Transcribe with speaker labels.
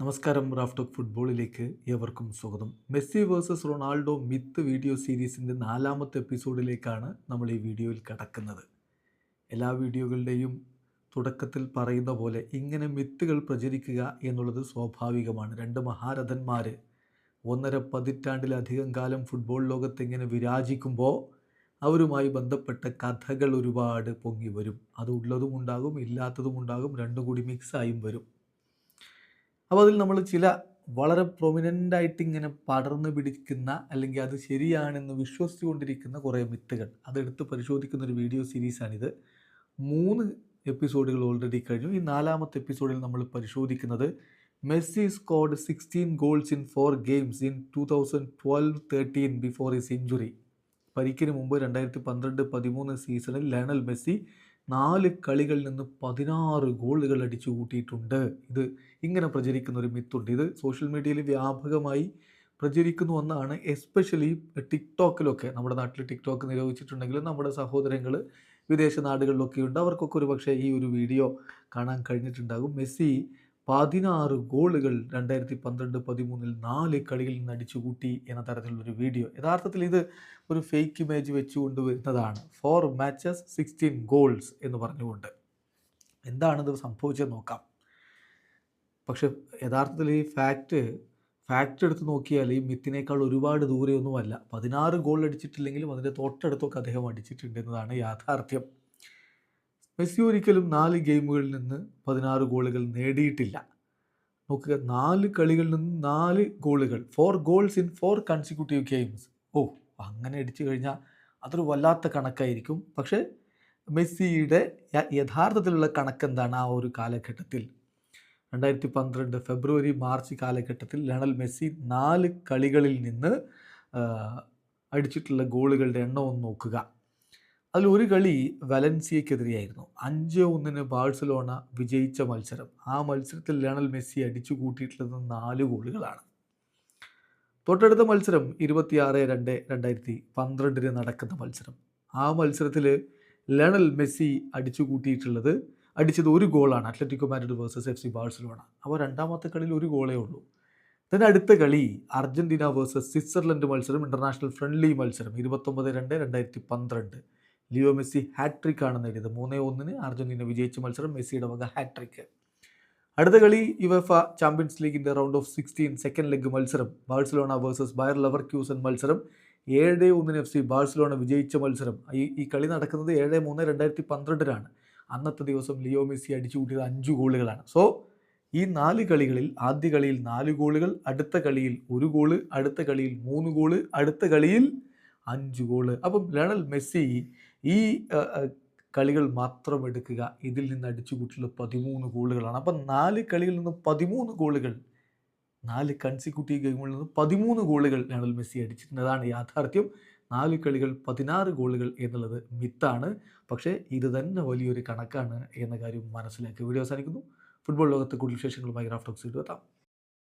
Speaker 1: നമസ്കാരം റാഫ്റ്റോക്ക് ഫുട്ബോളിലേക്ക് ഏവർക്കും സ്വാഗതം. Messi versus Ronaldo myth video സീരീസിന്റെ നാലാമത്തെ എപ്പിസോഡിലേക്കാണ് നമ്മൾ ഈ വീഡിയോയിൽ കടക്കുന്നത്. എല്ലാ വീഡിയോകളുടെയും തുടക്കത്തിൽ പറയുന്ന പോലെ ഇങ്ങനെ മിത്തുകൾ പ്രചരിക്കുക എന്നുള്ളത് സ്വാഭാവികമാണ്. രണ്ട് മഹാരഥന്മാർ ഒന്നര പതിറ്റാണ്ടിലധികം കാലം ഫുട്ബോൾ ലോകത്ത് ഇങ്ങനെ വിരാജിക്കുമ്പോൾ അവരുമായി ബന്ധപ്പെട്ട കഥകൾ ഒരുപാട് പൊങ്ങി വരും. അത് ഉള്ളതും ഉണ്ടാകും ഇല്ലാത്തതും ഉണ്ടാകും രണ്ടും കൂടി മിക്സായും വരും. അപ്പോൾ അതിൽ നമ്മൾ ചില വളരെ പ്രൊമിനന്റ് ആയിട്ട് ഇങ്ങനെ പടർന്നു പിടിക്കുന്ന അല്ലെങ്കിൽ അത് ശരിയാണെന്ന് വിശ്വസിച്ചുകൊണ്ടിരിക്കുന്ന കുറേ മിത്തുകൾ. അതെടുത്ത് പരിശോധിക്കുന്ന ഒരു വീഡിയോ സീരീസാണിത് മൂന്ന് എപ്പിസോഡുകൾ ഓൾറെഡി കഴിഞ്ഞു. ഈ നാലാമത്തെ എപ്പിസോഡിൽ നമ്മൾ പരിശോധിക്കുന്നത് Messi scored sixteen goals in four games in two thousand twelve thirteen before ഈ സെഞ്ചുറി പരിക്കിന് മുമ്പ് രണ്ടായിരത്തി പന്ത്രണ്ട് പതിമൂന്ന് സീസണിൽ ലയണൽ മെസ്സി നാല് കളികളിൽ നിന്ന് പതിനാറ് ഗോളുകൾ അടിച്ചു കൂട്ടിയിട്ടുണ്ട്. ഇത് ഇങ്ങനെ പ്രചരിക്കുന്ന ഒരു മിത്തുണ്ട്. ഇത് സോഷ്യൽ മീഡിയയിൽ വ്യാപകമായി പ്രചരിക്കുന്നു എന്നാണ് എസ്പെഷ്യലി ടിക്ടോക്കിലൊക്കെ. നമ്മുടെ നാട്ടിൽ ടിക്ടോക്ക് നിരോധിച്ചിട്ടുണ്ടെങ്കിലും നമ്മുടെ സഹോദരങ്ങൾ വിദേശ നാടുകളിലൊക്കെ ഉണ്ട്. അവർക്കൊക്കെ ഒരു പക്ഷേ ഈ ഒരു വീഡിയോ കാണാൻ കഴിഞ്ഞിട്ടുണ്ടാകും. മെസ്സി പതിനാറ് ഗോളുകൾ രണ്ടായിരത്തി പന്ത്രണ്ട് പതിമൂന്നിൽ നാല് കളികളിൽ നിന്ന് അടിച്ചുകൂട്ടി എന്ന തരത്തിലുള്ളൊരു വീഡിയോ. യഥാർത്ഥത്തിൽ ഇത് ഒരു ഫേക്ക് ഇമേജ് വെച്ചുകൊണ്ട് വരുന്നതാണ്. ഫോർ മാച്ചസ് സിക്സ്റ്റീൻ ഗോൾസ് എന്ന് പറഞ്ഞുകൊണ്ട്. എന്താണിത് സംഭവിച്ചത് നോക്കാം. പക്ഷെ യഥാർത്ഥത്തിൽ ഈ ഫാക്റ്റ് ഫാക്റ്റ് എടുത്ത് നോക്കിയാൽ ഈ മിത്തിനേക്കാൾ ഒരുപാട് ദൂരെയൊന്നുമല്ല. പതിനാറ് ഗോൾ അടിച്ചിട്ടില്ലെങ്കിലും അതിന്റെ തൊട്ടടുത്തൊക്കെ അദ്ദേഹം അടിച്ചിട്ടുണ്ട് എന്നതാണ് യാഥാർത്ഥ്യം. മെസ്സി ഒരിക്കലും നാല് ഗെയിമുകളിൽ നിന്ന് പതിനാറ് ഗോളുകൾ നേടിയിട്ടില്ല. നോക്കുക നാല് കളികളിൽ നിന്ന് നാല് ഗോളുകൾ four goals in four consecutive games ഓ അങ്ങനെ അടിച്ചു കഴിഞ്ഞാൽ അതൊരു വല്ലാത്ത കണക്കായിരിക്കും. പക്ഷേ മെസ്സിയുടെ യഥാർത്ഥത്തിലുള്ള കണക്കെന്താണ് ആ ഒരു കാലഘട്ടത്തിൽ? രണ്ടായിരത്തി പന്ത്രണ്ട് ഫെബ്രുവരി മാർച്ച് കാലഘട്ടത്തിൽ ലണൽ മെസ്സി നാല് കളികളിൽ നിന്ന് അടിച്ചിട്ടുള്ള ഗോളുകളുടെ എണ്ണം ഒന്ന് നോക്കുക. അതിൽ ഒരു കളി വലൻസിയക്കെതിരെയായിരുന്നു. അഞ്ച് ഒന്നിന് ബാഴ്സലോണ വിജയിച്ച മത്സരം. ആ മത്സരത്തിൽ ലയണൽ മെസ്സി അടിച്ചു കൂട്ടിയിട്ടുള്ളത് നാല് ഗോളുകളാണ്. തൊട്ടടുത്ത മത്സരം ഇരുപത്തിയാറ് രണ്ട് രണ്ടായിരത്തി പന്ത്രണ്ടിന് നടക്കുന്ന മത്സരം. ആ മത്സരത്തിൽ ലയണൽ മെസ്സി അടിച്ചു കൂട്ടിയിട്ടുള്ളത് അടിച്ചത് ഒരു ഗോളാണ്. Atletico Madrid versus F C Barcelona. അപ്പോൾ രണ്ടാമത്തെ കളിയിൽ ഒരു ഗോളേ ഉള്ളൂ. തന്നെ അടുത്ത കളി അർജന്റീന വേഴ്സസ് സ്വിറ്റ്സർലൻഡ് മത്സരം ഇന്റർനാഷണൽ ഫ്രണ്ട്ലി മത്സരം. ഇരുപത്തൊമ്പത് രണ്ട് രണ്ടായിരത്തി പന്ത്രണ്ട്. ലിയോ മെസ്സി ഹാട്രിക് ആണ് നേടിയത് മൂന്നേ ഒന്നിന് അർജന്റീന വിജയിച്ച മത്സരം മെസ്സിയുടെ വക ഹാട്രിക് അടുത്ത കളി യുവഫ ചാമ്പ്യൻസ് ലീഗിന്റെ round of sixteen second leg മത്സരം. Barcelona versus Bayer Leverkusen മത്സരം. ഏഴ് ഒന്നിന് എഫ് സി ബാഴ്സലോണ വിജയിച്ച മത്സരം. ഈ ഈ കളി നടക്കുന്നത് ഏഴ് മൂന്ന് രണ്ടായിരത്തി പന്ത്രണ്ടിലാണ് അന്നത്തെ ദിവസം ലിയോ മെസ്സി അടിച്ചു കൂട്ടിയത് അഞ്ച് ഗോളുകളാണ്. സോ ഈ നാല് കളികളിൽ ആദ്യ കളിയിൽ നാല് ഗോളുകൾ അടുത്ത കളിയിൽ ഒരു ഗോൾ അടുത്ത കളിയിൽ മൂന്ന് ഗോൾ അടുത്ത കളിയിൽ അഞ്ച് ഗോൾ. അപ്പം ലണൽ മെസ്സി ഈ കളികൾ മാത്രം എടുക്കുക. ഇതിൽ നിന്ന് അടിച്ചു കൂട്ടിയുള്ള പതിമൂന്ന് ഗോളുകളാണ്. അപ്പം നാല് കളികളിൽ നിന്ന് പതിമൂന്ന് ഗോളുകൾ നാല് കൺസിക്യൂട്ടീവ് ഗെയിമുകളിൽ നിന്ന് പതിമൂന്ന് ഗോളുകൾ ലയണൽ മെസ്സി അടിച്ചിട്ടുണ്ട്. അതാണ് യാഥാർത്ഥ്യം. നാല് കളികൾ പതിനാറ് ഗോളുകൾ എന്നുള്ളത് മിത്താണ്. പക്ഷേ ഇത് തന്നെ വലിയൊരു കണക്കാണ് എന്ന കാര്യം മനസ്സിലാക്കി. വീഡിയോ അവസാനിക്കുന്നു. ഫുട്ബോൾ ലോകത്ത് കൂടുതൽ വിശേഷങ്ങളുമായി റാഫ്റ്റോക്സ് എത്താം.